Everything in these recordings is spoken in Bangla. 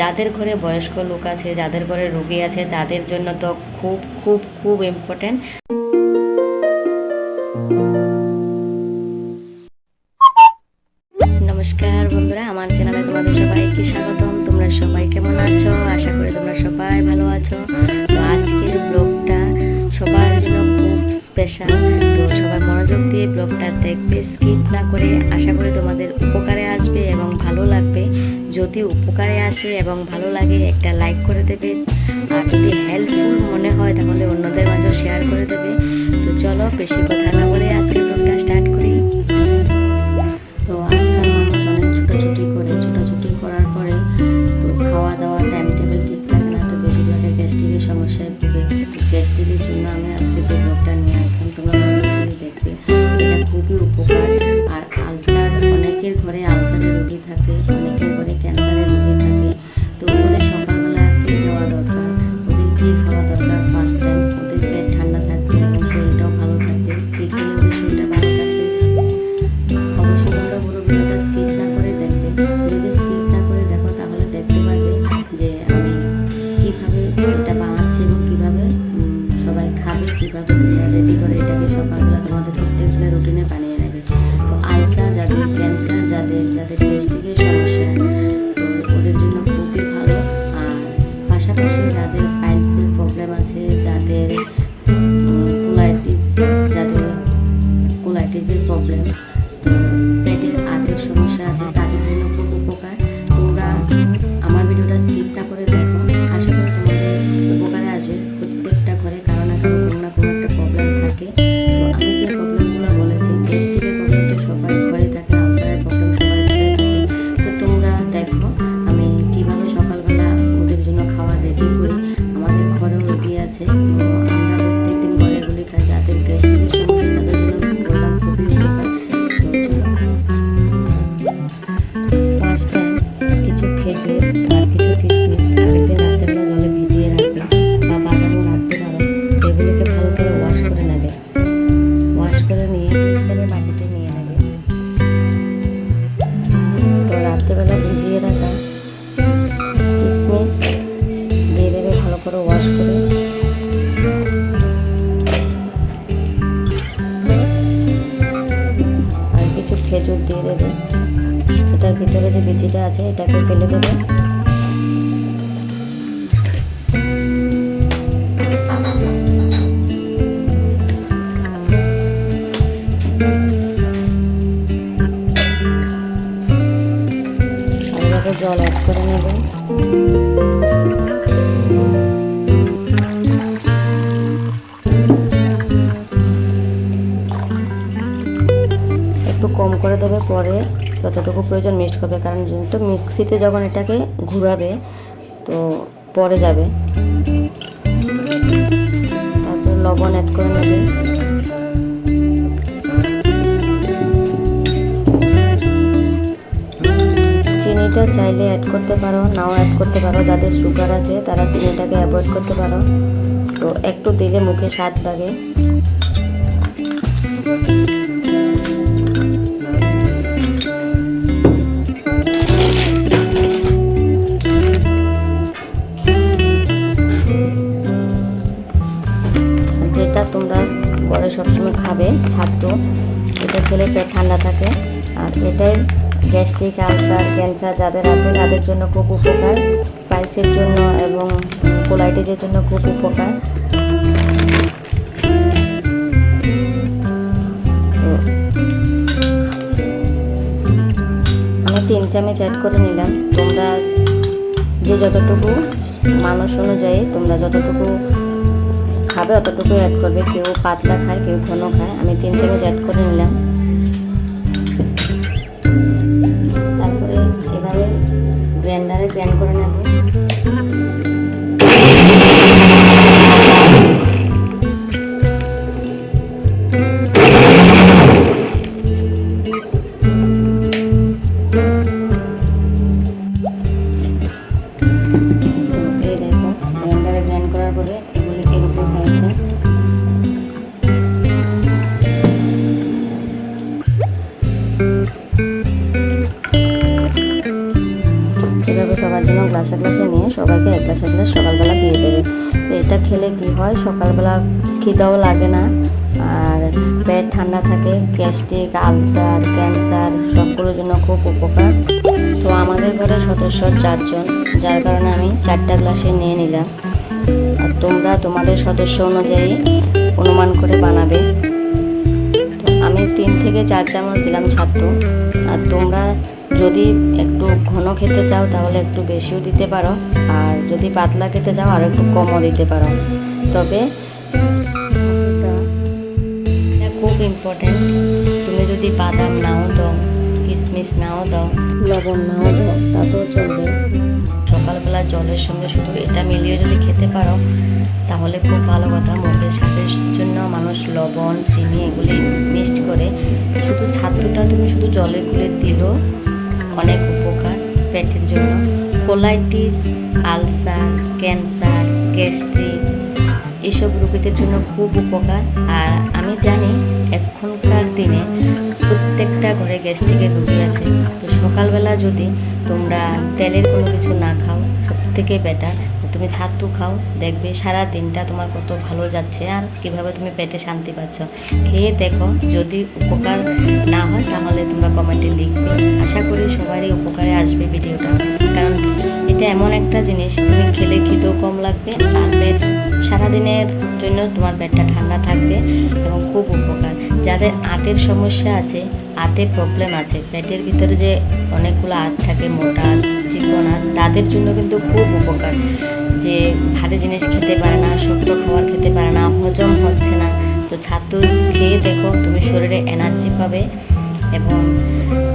যাদের ঘরে বয়স্ক লোক আছে, যাদের ঘরে রোগী আছে, তাদের জন্য তো খুব খুব খুব ইম্পর্টেন্ট নমস্কার বন্ধুরা, আমার চ্যানেলে তোমাদের সবাইকে স্বাগতম। তোমরা সবাই কেমন আছো? আশা করি তোমরা সবাই ভালো আছো। তো আজকের ব্লগটা সবার জন্য খুব স্পেশাল তো সবাই মনোযোগ দিয়ে ব্লগটা দেখবে স্কিপ না করে আশা করি তোমাদের উপকারে আসবে এবং ভালো লাগবে। যদি উপকারে আসে এবং ভালো লাগে, একটা লাইক করে দেবে। আর যদি হেল্পফুল মনে হয়, তাহলে অন্যদের মাঝেও শেয়ার করে দেবে। তো চলো, বেশি কথা না বলে আজকে ব্লগটা স্টার্ট করি। তো আজকাল মানুষ অনেক ছুটোছুটি করে, ছুটোছুটি করার পরে তো খাওয়া দাওয়া টাইম টেবিল ঠিক থাকে না, তো বেশিরভাগে গ্যাস্ট্রিকের সমস্যায় ভুগে। গ্যাস্ট্রিকের জন্য আমি আজকে যে ব্লগটা নিয়ে আসলাম, তোমরা দেখবে। এটা খুবই উপকার। আর আলসার অনেকের ঘরে আলসারের রোগী থাকে প্রবলেম খেজুর দিয়ে দেবে। এটার ভিতরে যে বিচিটা আছে, এটাকে ফেলে দেবে। জল অ্যাড করে নেবে। কম করে দেবে পরে যতটুকু প্রয়োজন মিক্সড করবে কারণ যেহেতু মিক্সিতে যখন এটাকে ঘুরাবে, তো পরে যাবে। তারপর লবণ অ্যাড করে নেবে। চিনিটা চাইলে অ্যাড করতে পারো, নাও অ্যাড করতে পারো। যাদের সুগার আছে, তারা চিনিটাকে অ্যাভয়েড করতে পারো। তো একটু দিলে মুখে স্বাদ লাগে। ছাত্র। এটা খেলে পেট ঠান্ডা থাকে। আর এটাই গ্যাস্ট্রিক আলসার ক্যান্সার যাদের আছে, তাদের জন্য খুব উপকার। পাইলসের জন্য এবং কোলাইটিসের জন্য খুব উপকার। আমি তিন চামচ অ্যাড করে নিলাম। তোমরা যে যতটুকু মানুষ অনুযায়ী, তোমরা যতটুকু খাবে অতটুকু অ্যাড করবে। কেউ পাতলা খায়, কেউ ঘন খায়। আমি তিন চামচ অ্যাড করে নিলাম। তারপরে এবারে গ্রাইন্ডারে গ্র্যান্ড করে নেব। জন্য গ্লাসে গ্লাসে নিয়ে সবাইকে এক গ্লাস গ্লাস সকালবেলা দিয়ে দেবে। তো এটা খেলে কি হয়? সকালবেলা খিদাও লাগে না। আর পেট ঠান্ডা থাকে, গ্যাস্ট্রিক, আলসার, ক্যান্সার সবগুলোর জন্য খুব উপকার। তো আমাদের ঘরে সদস্য চারজন, যার কারণে আমি চারটা গ্লাসে নিয়ে নিলাম। আর তোমরা তোমাদের সদস্য অনুযায়ী অনুমান করে বানাবে। আমি তিন থেকে চার চামচ দিলাম ছাত্র আর তোমরা যদি একটু ঘন খেতে চাও, তাহলে একটু বেশিও দিতে পারো। আর যদি পাতলা খেতে চাও, আর একটু কমও দিতে পারো। তবে খুব ইম্পর্টেন্ট তুমি যদি বাদাম নাও দাও কিশমিশ নাও দাও, লবণ নাও দাও, তাতেও চলবে। সকালবেলা জলের সঙ্গে শুধু এটা মিলিয়ে যদি খেতে পারো, তাহলে খুব ভালো কথা। মুখের স্বাদের জন্য মানুষ লবণ, চিনি এগুলি মিক্সড করে শুধু ছাতুটা তুমি শুধু জলে গুলে দিলেও অনেক উপকার পেটের জন্য। কোলাইটিস, আলসার, ক্যান্সার, গ্যাস্ট্রিক, এসব রোগীদের জন্য খুব উপকার। আর আমি জানি এখনকার দিনে প্রত্যেকটা ঘরে গ্যাস্ট্রিকের রোগী আছে। তো সকালবেলা যদি তোমরা তেলের কোনো কিছু না খাও সব থেকে বেটার তুমি ছাতু খাও, দেখবে সারা দিনটা তোমার কত ভালো যাচ্ছে আর কীভাবে তুমি পেটে শান্তি পাচ্ছ। খেয়ে দেখো, যদি উপকার না হয় তাহলে তোমরা কমেন্টে লিখবে। আশা করি সবারই উপকারে আসবে ভিডিওটা। কারণ এটা এমন একটা জিনিস, তুমি খেলে খিদেও কম লাগবে, আর পেট সারাদিনের জন্য তোমার পেটটা ঠান্ডা থাকবে এবং খুব উপকার। যাদের আতের সমস্যা আছে, আতে প্রবলেম আছে, পেটের ভিতরে যে অনেকগুলো আত থাকে, মোটা চিকন আত, তাদের জন্য কিন্তু খুব উপকার। যে ভারী জিনিস খেতে পারে না, শক্ত খাবার খেতে পারে না, হজম হচ্ছে না। তো ছাতু খেয়ে দেখো, তুমি শরীরে এনার্জি পাবে এবং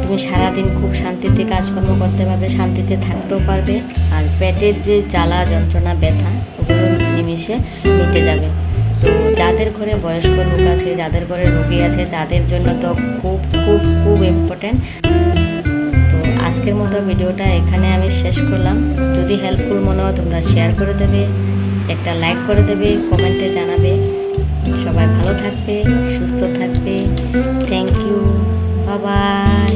তুমি সারাদিন খুব শান্তিতে কাজকর্ম করতে পারবে, শান্তিতে থাকতেও পারবে। আর পেটের যে জ্বালা, যন্ত্রণা, ব্যথা, ওগুলো নিমিশে মিটে যাবে। তো যাদের ঘরে বয়স্ক লোক আছে, যাদের ঘরে রোগী আছে, তাদের জন্য তো খুব খুব খুব ইম্পর্টেন্ট তো আজকের মতো ভিডিওটা এখানে আমি শেষ করলাম। যদি হেল্পফুল মনে হয় তোমরা শেয়ার করে দেবে, একটা লাইক করে দেবে কমেন্টে জানাবে। সবাই ভালো থাকবে, সুস্থ থাকবে। থ্যাংক ইউ বাবাই